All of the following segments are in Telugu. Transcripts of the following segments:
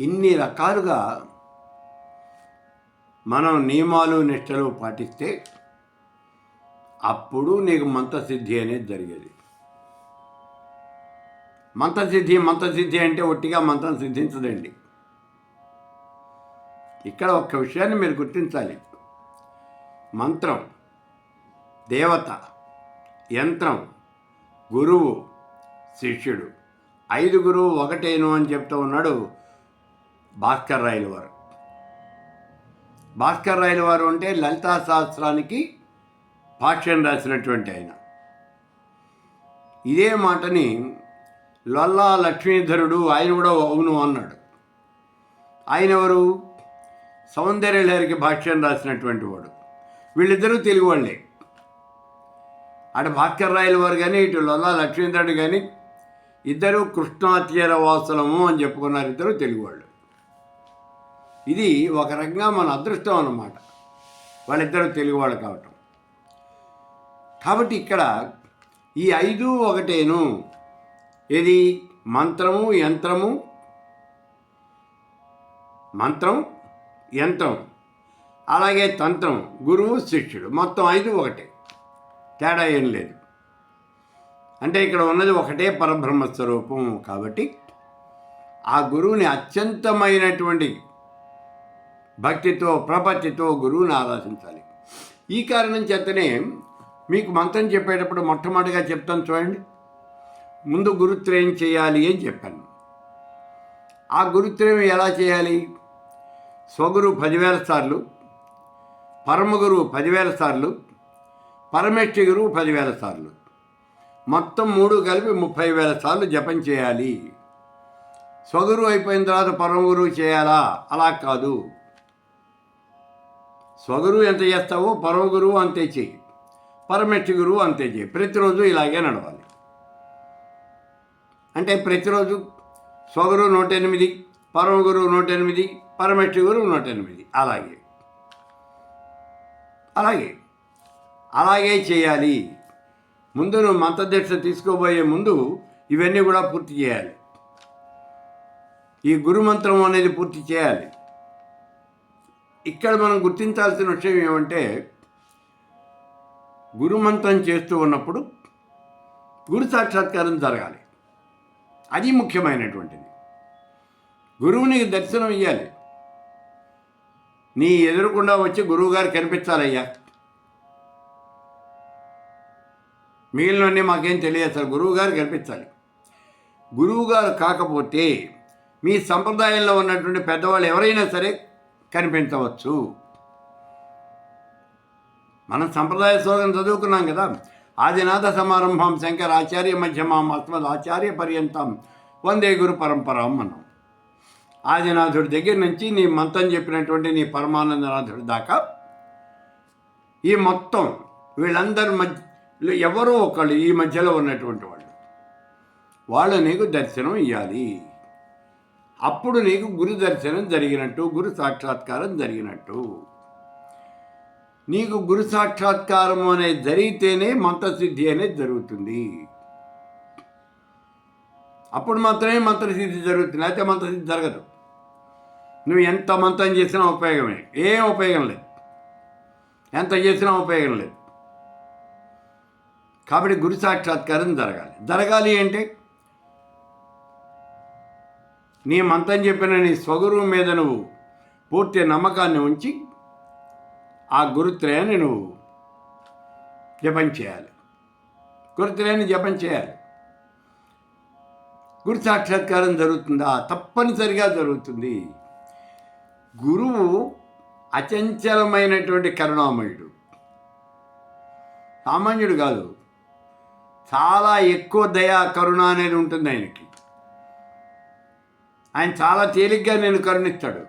ఇన్ని రకాలుగా మనం నియమాలు నిష్టలు పాటిస్తే అప్పుడు నీకు మంత్రసిద్ధి అనేది జరిగేది. మంత్రసిద్ధి మంత్రసిద్ధి అంటే ఒట్టిగా మంత్రం సిద్ధించదండి. ఇక్కడ ఒక్క విషయాన్ని మీరు గుర్తించాలి. మంత్రం దేవత యంత్రం గురువు శిష్యుడు. ఐదుగురు ఒకటేను అని చెప్తూ ఉన్నాడు. భాస్కర్ రాయల వారు భాస్కర్ రాయల వారు అంటే లలితా శాస్త్రానికి భాష్యం రాసినటువంటి ఆయన. ఇదే మాటని లొల్లా లక్ష్మీధరుడు ఆయన కూడా అవును అన్నాడు. ఆయన ఎవరు? సౌందర్యలహరికి భాష్యం రాసినటువంటి వాడు. వీళ్ళిద్దరూ తెలుగు వాళ్ళే. అటు భాస్కర్ రాయల వారు కానీ ఇటు లొల్లా లక్ష్మీధరుడు కానీ ఇద్దరు కృష్ణాతీర వాసులము అని చెప్పుకున్నారు ఇద్దరు తెలుగు వాళ్ళు. ఇది ఒక రకంగా మన అదృష్టం అన్నమాట. వాళ్ళిద్దరూ తెలుగు వాళ్ళు కావటం. కాబట్టి ఇక్కడ ఈ ఐదు ఒకటేను. ఇది మంత్రము యంత్రము? మంత్రం యంత్రం. అలాగే తంత్రం గురువు శిష్యుడు. మొత్తం ఐదు ఒకటే. తేడా ఏం లేదు. అంటే ఇక్కడ ఉన్నది ఒకటే పరబ్రహ్మ స్వరూపం కాబట్టి ఆ గురువుని అత్యంతమైనటువంటి భక్తితో ప్రపత్తితో గురువుని ఆరాధించాలి. ఈ కారణం చేతనే మీకు మంత్రం చెప్పేటప్పుడు మొట్టమొదటిగా చెప్తాను చూడండి. ముందు గురుత్రయం చేయాలి అని చెప్పాను. ఆ గురుత్రయం ఎలా చేయాలి? స్వగురు పదివేల సార్లు పరమగురు పదివేల సార్లు పరమేష్టి గురువు పదివేల సార్లు. మొత్తం మూడు కలిపి ముప్పై వేల సార్లు జపం చేయాలి. స్వగురు అయిపోయిన తర్వాత పరమగురు చేయాలా? అలా కాదు. స్వగురువు ఎంత చేస్తావో పరమగురువు అంతే చెయ్యి పరమెట్టి గురువు అంతే చేయి. ప్రతిరోజు ఇలాగే నడవాలి. అంటే ప్రతిరోజు స్వగురువు నూట ఎనిమిది పరమగురువు నూట ఎనిమిది పరమెట్టి గురువు నూట ఎనిమిది అలాగే. అలాగే. అలాగే చేయాలి. ముందు నువ్వు మంత్రదీక్ష తీసుకోబోయే ముందు ఇవన్నీ కూడా పూర్తి చేయాలి. ఈ గురుమంత్రం అనేది పూర్తి చేయాలి. ఇక్కడ మనం గుర్తించాల్సిన విషయం ఏమంటే గురుమంత్రం చేస్తూ ఉన్నప్పుడు గురు సాక్షాత్కారం జరగాలి. అది ముఖ్యమైనటువంటిది. గురువుని దర్శనం ఇవ్వాలి నీ ఎదురుకుండా వచ్చి గురువుగారు కనిపించాలయ్యా. మిగిలినవన్నీ మాకేం తెలియదు అసలు గురువుగారు కనిపించాలి. గురువుగారు కాకపోతే మీ సంప్రదాయంలో ఉన్నటువంటి పెద్దవాళ్ళు ఎవరైనా సరే కనిపించవచ్చు. మనం సంప్రదాయ శోధన చదువుకున్నాం కదా. ఆదినాథ సమారంభం శంకర ఆచార్య మధ్యమాం అస్మద్ ఆచార్య పర్యంతం వందే గురు పరంపరం మనం ఆదినాథుడి దగ్గర నుంచి నీ మంతం చెప్పినటువంటి నీ పరమానందనాథుడి దాకా ఈ మొత్తం వీళ్ళందరి మధ్య ఎవరో ఒకళ్ళు ఈ మధ్యలో ఉన్నటువంటి వాళ్ళు వాళ్ళు నీకు దర్శనం ఇవ్వాలి అప్పుడు నీకు గురు దర్శనం జరిగినట్టు గురు సాక్షాత్కారం జరిగినట్టు. నీకు గురు సాక్షాత్కారం అనేది జరిగితేనే మంత్రసిద్ధి అనేది జరుగుతుంది. అప్పుడు మాత్రమే మంత్రసిద్ధి జరుగుతుంది అయితే మంత్రసిద్ధి జరగదు. నువ్వు ఎంత మంత్రం చేసినా ఉపయోగమే ఏం ఉపయోగం లేదు. ఎంత చేసినా ఉపయోగం లేదు. కాబట్టి గురు సాక్షాత్కారం జరగాలి. జరగాలి అంటే నీ మంతం చెప్పిన నీ స్వగురువు మీద నువ్వు పూర్తి నమ్మకాన్ని ఉంచి ఆ గురుత్రయాన్ని నువ్వు జపం చేయాలి. గురుత్రయాన్ని జపం చేయాలి. గురు సాక్షాత్కారం జరుగుతుందా? తప్పనిసరిగా జరుగుతుంది. గురువు అచంచలమైనటువంటి కరుణామయుడు. సామాన్యుడు కాదు. చాలా ఎక్కువ దయా కరుణ అనేది ఉంటుంది ఆయనకి. ఆయన చాలా తేలిగ్గా నేను కరుణిస్తాడు.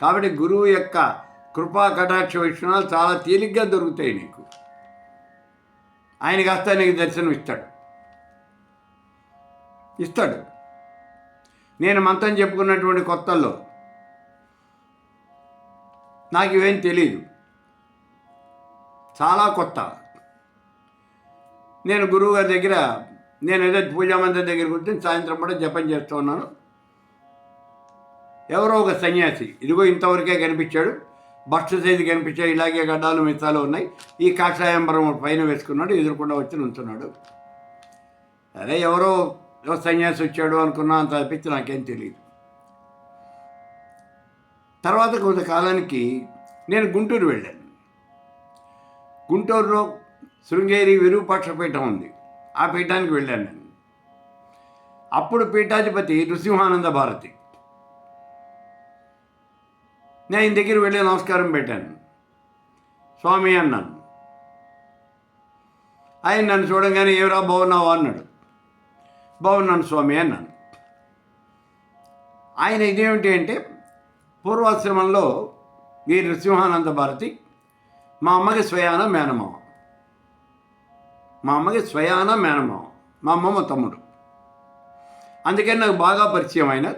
కాబట్టి గురువు యొక్క కృపా కటాక్ష విషయాలు చాలా తేలిగ్గా దొరుకుతాయి నీకు. ఆయన కాస్త నీకు దర్శనం ఇస్తాడు. ఇస్తాడు. నేను మంత్రం చెప్పుకున్నటువంటి కొత్తల్లో నాకు ఇవేం తెలియదు చాలా కొత్త. నేను గురువుగారి దగ్గర నేను ఏదో పూజా మందిరం దగ్గర కూర్చొని సాయంత్రం కూడా జపం చేస్తూ ఉన్నాను. ఎవరో ఒక సన్యాసి. ఇదిగో ఇంతవరకే కనిపించాడు. బస్ట్ సైజు కనిపించాడు. ఇలాగే గడ్డాలు మిత్తాలు ఉన్నాయి. ఈ కాషాయంబరం పైన వేసుకున్నాడు. ఎదురుకుండా వచ్చి నుంచున్నాడు. అరే ఎవరో ఎవరో సన్యాసి వచ్చాడు అనుకున్నా అంత తప్పించి నాకేం తెలియదు తర్వాత కొంతకాలానికి నేను గుంటూరు వెళ్ళాను. గుంటూరులో శృంగేరి విరూపాక్ష పీఠం ఉంది. ఆ పీఠానికి వెళ్ళాను నేను. అప్పుడు పీఠాధిపతి నృసింహానంద భారతి. నేను ఆయన దగ్గర వెళ్ళి నమస్కారం పెట్టాను. స్వామి అన్నాను ఆయన నన్ను చూడంగానే ఏవరా బాగున్నావా అన్నాడు. బాగున్నాను స్వామి అన్నాను. ఆయన ఇదేమిటి అంటే పూర్వాశ్రమంలో ఈ నృసింహానంద భారతి మా అమ్మకి స్వయాన మేనమావ మా అమ్మకి స్వయాన మేనమావ మా అమ్మమ్మ తమ్ముడు. అందుకని నాకు బాగా పరిచయం అయినా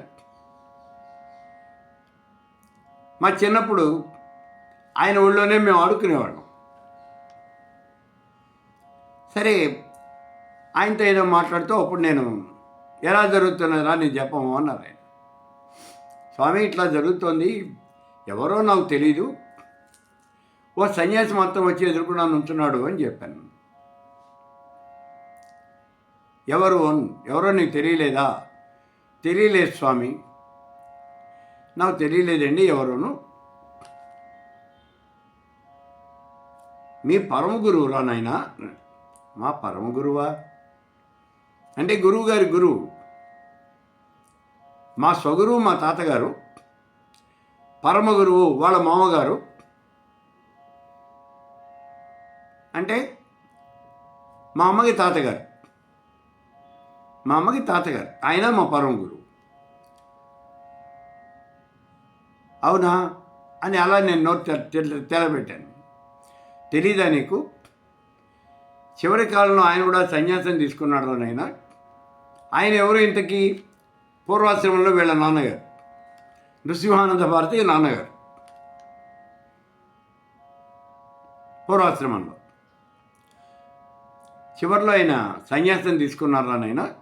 మా చిన్నప్పుడు ఆయన ఊళ్ళోనే మేము ఆడుకునేవాళ్ళం. సరే ఆయనతో ఏదో మాట్లాడుతూ అప్పుడు నేను ఎలా జరుగుతున్నదా నేను చెప్పము అన్నారు ఆయన. స్వామి ఇట్లా జరుగుతోంది. ఎవరో నాకు తెలీదు. ఓ సన్యాసి మొత్తం వచ్చి ఎదుర్కొన్నా ఉంటున్నాడు అని చెప్పాను. ఎవరు? ఎవరో నీకు తెలియలేదా? తెలియలేదు స్వామి. నాకు తెలియలేదండి ఎవరును. మీ పరమ గురువురా నాయన? మా పరమ గురువా? అంటే గురువు గారి గురువు. మా స్వగురువు మా తాతగారు. పరమ గురువు వాళ్ళ మామగారు. అంటే మా అమ్మకి తాతగారు. మా అమ్మకి తాతగారు. ఆయన మా పరమ గురువు. అవునా? అని అలా నేను నోట్ తెలబెట్టాను. తెలీదా నీకు? చివరి కాలంలో ఆయన కూడా సన్యాసం తీసుకున్నాడు ఆయన ఆయన ఎవరు ఇంతకీ? పూర్వాశ్రమంలో వీళ్ళ నాన్నగారు. నృసింహానంద భారతి నాన్నగారు. పూర్వాశ్రమంలో. చివరిలో ఆయన సన్యాసం తీసుకున్నారా నాయన?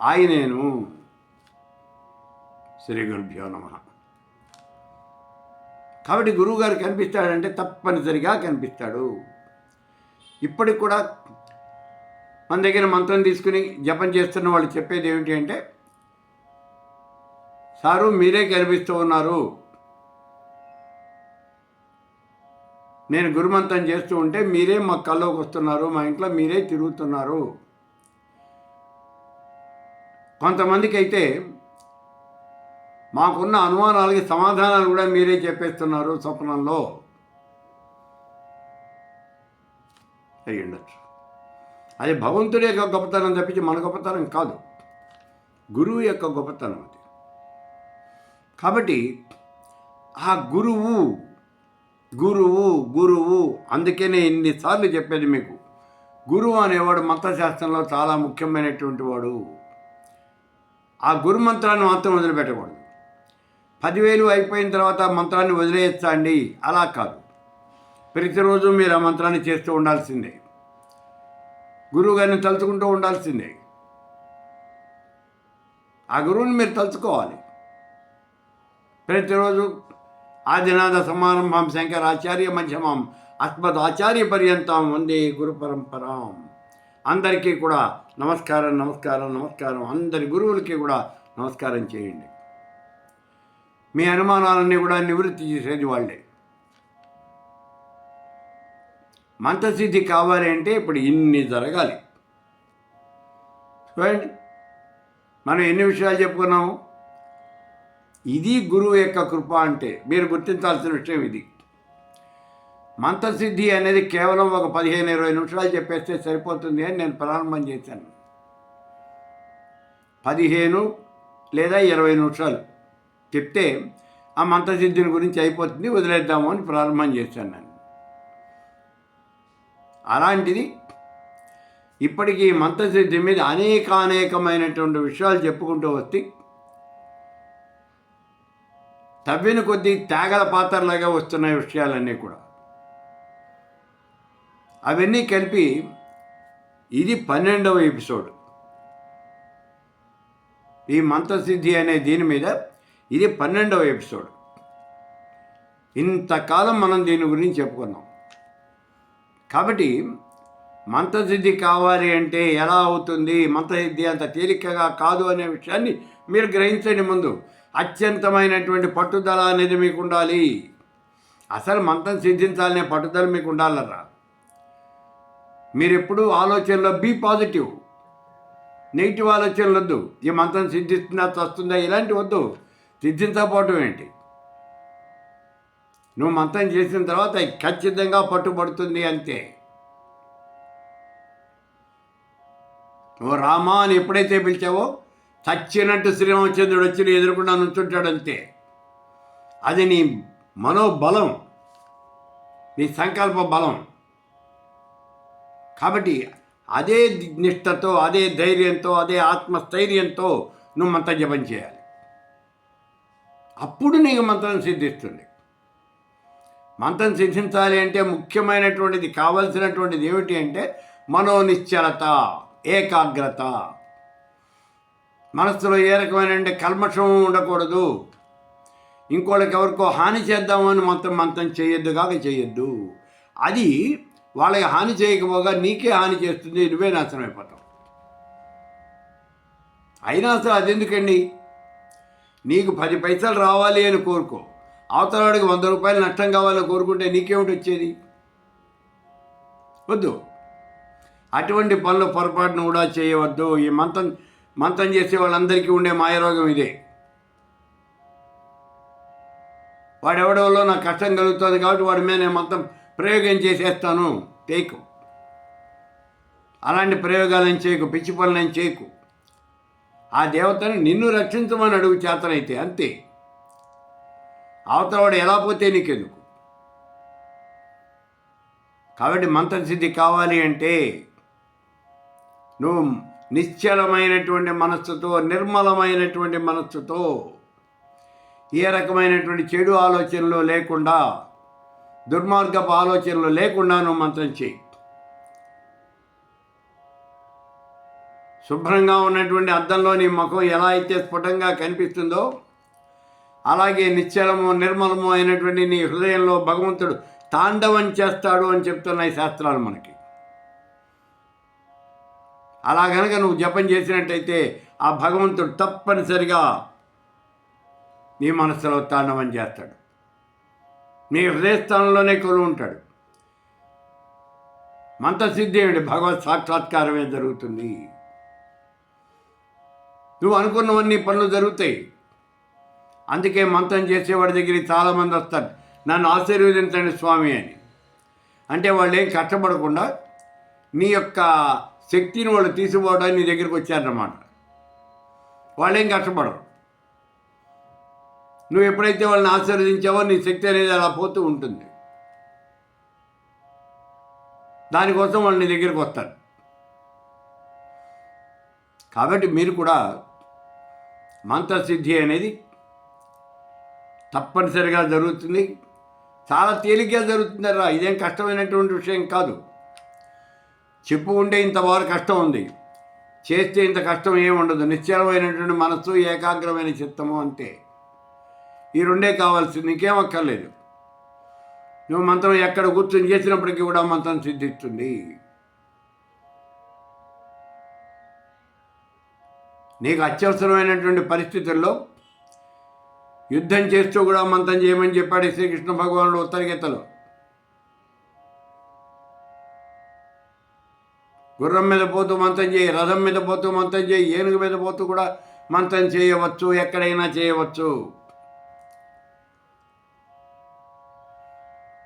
ఆయనేను. శ్రీ గురుభ్యో నమ. కాబట్టి గురువుగారు కనిపిస్తాడంటే తప్పనిసరిగా కనిపిస్తాడు. ఇప్పటికి కూడా మన దగ్గర మంత్రం తీసుకుని జపం చేస్తున్న వాళ్ళు చెప్పేది ఏమిటి అంటే సారు మీరే కనిపిస్తూ ఉన్నారు. నేను గురుమంతం చేస్తూ ఉంటే మీరే మా కల్లోకి వస్తున్నారు మా ఇంట్లో మీరే తిరుగుతున్నారు. కొంతమందికి అయితే మాకున్న అనుమానాలకి సమాధానాలు కూడా మీరే చెప్పేస్తున్నారు స్వప్నంలో. అయి ఉండొచ్చు. అది భగవంతుడి యొక్క గొప్పతనం తప్పించి మన గొప్పతనం కాదు. గురువు యొక్క గొప్పతనం అది. కాబట్టి ఆ గురువు గురువు గురువు అందుకనే ఇన్నిసార్లు చెప్పేది మీకు. గురువు అనేవాడు మంత్రశాస్త్రంలో చాలా ముఖ్యమైనటువంటి వాడు. ఆ గురు మంత్రాన్ని మాత్రం వదిలిపెట్టకూడదు. పదివేలు అయిపోయిన తర్వాత మంత్రాన్ని వదిలేయచ్చా అలా కాదు. ప్రతిరోజు మీరు ఆ మంత్రాన్ని చేస్తూ ఉండాల్సిందే. గురువు గారిని తలుచుకుంటూ ఉండాల్సిందే. ఆ గురువుని మీరు తలుచుకోవాలి. ప్రతిరోజు ఆదినాథ సమారంభం శంకరాచార్య మధ్యమం అస్మద్ ఆచార్య పర్యంతం వందే గురు పరంపరం. అందరికీ కూడా నమస్కారం నమస్కారం నమస్కారం. అందరి గురువులకి కూడా నమస్కారం చేయండి. మీ అనుమానాలన్నీ కూడా నివృత్తి చేసేది వాళ్ళే. మంత్రసిద్ధి కావాలి అంటే ఇప్పుడు ఇన్ని జరగాలి. చూడండి. మనం ఎన్ని విషయాలు చెప్పుకున్నాము? ఇది గురువు యొక్క కృప అంటే మీరు గుర్తించాల్సిన విషయం ఇది. మంత్రసిద్ధి అనేది కేవలం ఒక పదిహేను ఇరవై నిమిషాలు చెప్పేస్తే సరిపోతుంది అని నేను ప్రారంభం చేశాను. పదిహేను లేదా ఇరవై నిమిషాలు. చెప్తే ఆ మంత్రసిద్ధిని గురించి అయిపోతుంది వదిలేద్దాము అని ప్రారంభం చేశాను నేను. అలాంటిది ఇప్పటికీ మంత్రసిద్ధి మీద అనేకానేకమైనటువంటి విషయాలు చెప్పుకుంటూ వస్తే తవ్విన కొద్దీ తేగల పాత్రలాగా వస్తున్న విషయాలన్నీ కూడా. అవన్నీ కలిపి ఇది పన్నెండవ ఎపిసోడ్. ఈ మంత్రసిద్ధి అనే దీని మీద ఇది పన్నెండవ ఎపిసోడ్. ఇంతకాలం మనం దీని గురించి చెప్పుకున్నాం. కాబట్టి మంత్రసిద్ధి కావాలి అంటే ఎలా అవుతుంది? మంత్రసిద్ధి అంత తేలికగా కాదు అనే విషయాన్ని మీరు గ్రహించండి ముందు. అత్యంతమైనటువంటి పట్టుదల అనేది మీకు ఉండాలి. అసలు మంత్రం సిద్ధించాలనే పట్టుదల మీకు ఉండాలరా? మీరు ఎప్పుడు ఆలోచనలో బీ పాజిటివ్ నెగిటివ్ ఆలోచనలు వద్దు. ఈ మంత్రం సిద్ధిస్తుందా వస్తుందా ఇలాంటి వద్దు. సిద్ధించకపోవటం ఏంటి? నువ్వు మంత్రం చేసిన తర్వాత ఖచ్చితంగా పట్టుబడుతుంది అంతే. నువ్వు రామా అని ఎప్పుడైతే పిలిచావో చచ్చినట్టు శ్రీరామచంద్రుడు వచ్చి నీ ఎదురుకుండా నుంచుంటాడు అంతే. అది నీ మనోబలం నీ సంకల్ప బలం. కాబట్టి అదే నిష్టతో అదే ధైర్యంతో అదే ఆత్మస్థైర్యంతో నువ్వు మంత్ర జపం చేయాలి. అప్పుడు నీకు మంత్రం సిద్ధిస్తుంది. మంత్రం సిద్ధించాలి అంటే ముఖ్యమైనటువంటిది కావలసినటువంటిది ఏమిటి అంటే మనోనిశ్చలత ఏకాగ్రత. మనస్సులో ఏ రకమైన కల్మషం ఉండకూడదు. ఇంకోళ్ళకి ఎవరికో హాని చేద్దామని మంత్రం మంత్రం చేయొద్దు కాక చేయొద్దు. అది వాళ్ళకి హాని చేయకపోగా నీకే హాని చేస్తుంది నువ్వే నాశనం అయిపోతావు. అయినా అసలు అది ఎందుకండి నీకు పది పైసలు రావాలి అని కోరుకో. అవతల వాడికి వంద రూపాయలు నష్టం కావాలని కోరుకుంటే నీకేమిటి వచ్చేది? వద్దు. అటువంటి పనులు పొరపాటును కూడా చేయవద్దు. ఈ మంతం మంతం చేసే వాళ్ళందరికీ ఉండే మాయరోగం ఇదే. వాడెవడవలో నాకు కష్టం కలుగుతుంది కాబట్టి వాడి మీద నేను మొత్తం ప్రయోగం చేసేస్తాను. టేకు అలాంటి ప్రయోగాలను చేయకు పిచ్చి పనులను చేయకు. ఆ దేవతని నిన్ను రక్షించమని అడుగు చేతనైతే అంతే. అవతలవాడు ఎలా పోతే నీకెందుకు? కాబట్టి మంత్రసిద్ధి కావాలి అంటే నువ్వు నిశ్చలమైనటువంటి మనస్సుతో నిర్మలమైనటువంటి మనస్సుతో ఏ రకమైనటువంటి చెడు ఆలోచనలు లేకుండా దుర్మార్గపు ఆలోచనలు లేకుండా నువ్వు మంత్రం చేయి. శుభ్రంగా ఉన్నటువంటి అద్దంలో నీ ముఖం ఎలా అయితే స్ఫుటంగా కనిపిస్తుందో అలాగే నిశ్చలము నిర్మలము అయినటువంటి నీ హృదయంలో భగవంతుడు తాండవం చేస్తాడు అని చెప్తున్నాయి శాస్త్రాలు మనకి. అలా కనుక నువ్వు జపం చేసినట్టయితే ఆ భగవంతుడు తప్పనిసరిగా నీ మనసులో తాండవం చేస్తాడు. నీ హృదయస్థానంలోనే కొలు ఉంటాడు. మంత్రసిద్ధి భగవత్ సాక్షాత్కారమే జరుగుతుంది. నువ్వు అనుకున్నవన్నీ పనులు జరుగుతాయి. అందుకే మంత్రం చేసేవాడి దగ్గరికి చాలామంది వస్తారు. నన్ను ఆశీర్వదించండి స్వామి అని. అంటే వాళ్ళు ఏం కష్టపడకుండా నీ యొక్క శక్తిని వాళ్ళు తీసుకోవడానికి నీ దగ్గరికి వచ్చారన్నమాట. వాళ్ళు ఏం కష్టపడరు. నువ్వు ఎప్పుడైతే వాళ్ళని ఆశీర్వదించావో నీ శక్తి అనేది అలా పోతూ ఉంటుంది. దానికోసం వాళ్ళు నీ దగ్గరికి వస్తారు. కాబట్టి మీరు కూడా మంత్రసిద్ధి అనేది తప్పనిసరిగా జరుగుతుంది. చాలా తేలిగ్గా జరుగుతుందరా? ఇదేం కష్టమైనటువంటి విషయం కాదు. చెప్పు ఉంటే ఇంతవరకు కష్టం ఉంది. చేస్తే ఇంత కష్టం ఏముండదు నిశ్చలమైనటువంటి మనస్సు ఏకాగ్రమైన చిత్తము అంతే. ఈ రెండే కావాల్సింది. ఇంకేం అక్కర్లేదు. నువ్వు మంత్రం ఎక్కడ కూర్చొని చేసినప్పటికీ కూడా మంత్రం సిద్ధిస్తుంది. నీకు అత్యవసరమైనటువంటి పరిస్థితుల్లో యుద్ధం చేస్తూ కూడా మంతం చేయమని చెప్పాడు శ్రీకృష్ణ భగవానుడు ఉత్తరగీతలో. గుర్రం మీద పోతూ మంతం చేయి రథం మీద పోతూ మంతం చేయి ఏనుగు మీద పోతూ కూడా మంతం చేయవచ్చు ఎక్కడైనా చేయవచ్చు.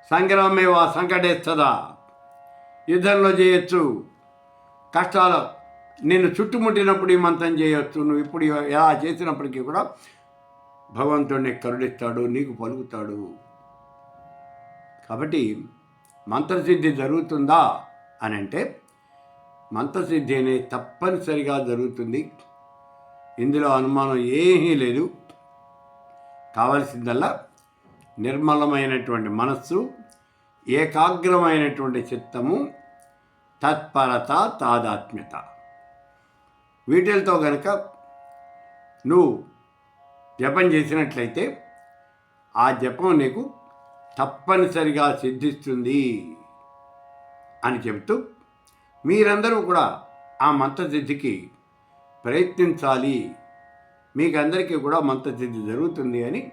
సంగ్రామేవా సంకటేస్తదా? యుద్ధంలో చేయొచ్చు. కష్టాలు నిన్ను చుట్టుముట్టినప్పుడు ఈ మంత్రం చేయొచ్చు నువ్వు ఇప్పుడు ఎలా చేసినప్పటికీ కూడా భగవంతుడిని కరుణిస్తాడు నీకు పలుకుతాడు. కాబట్టి మంత్రసిద్ధి జరుగుతుందా అని అంటే మంత్రసిద్ధి అనేది తప్పనిసరిగా జరుగుతుంది. ఇందులో అనుమానం ఏమీ లేదు. కావలసిందల్లా నిర్మలమైనటువంటి మనస్సు ఏకాగ్రమైనటువంటి చిత్తము తత్పరత తాదాత్మ్యత. వీటితో గనక నువ్వు జపం చేసినట్లయితే ఆ జపం నీకు తప్పనిసరిగా సిద్ధిస్తుంది అని చెబుతూ మీరందరూ కూడా ఆ మంత్రసిద్ధికి ప్రయత్నించాలి. మీకు అందరికీ కూడా మంత్రసిద్ధి జరుగుతుంది అని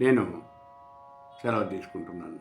నేను సెలవు తీసుకుంటున్నాను.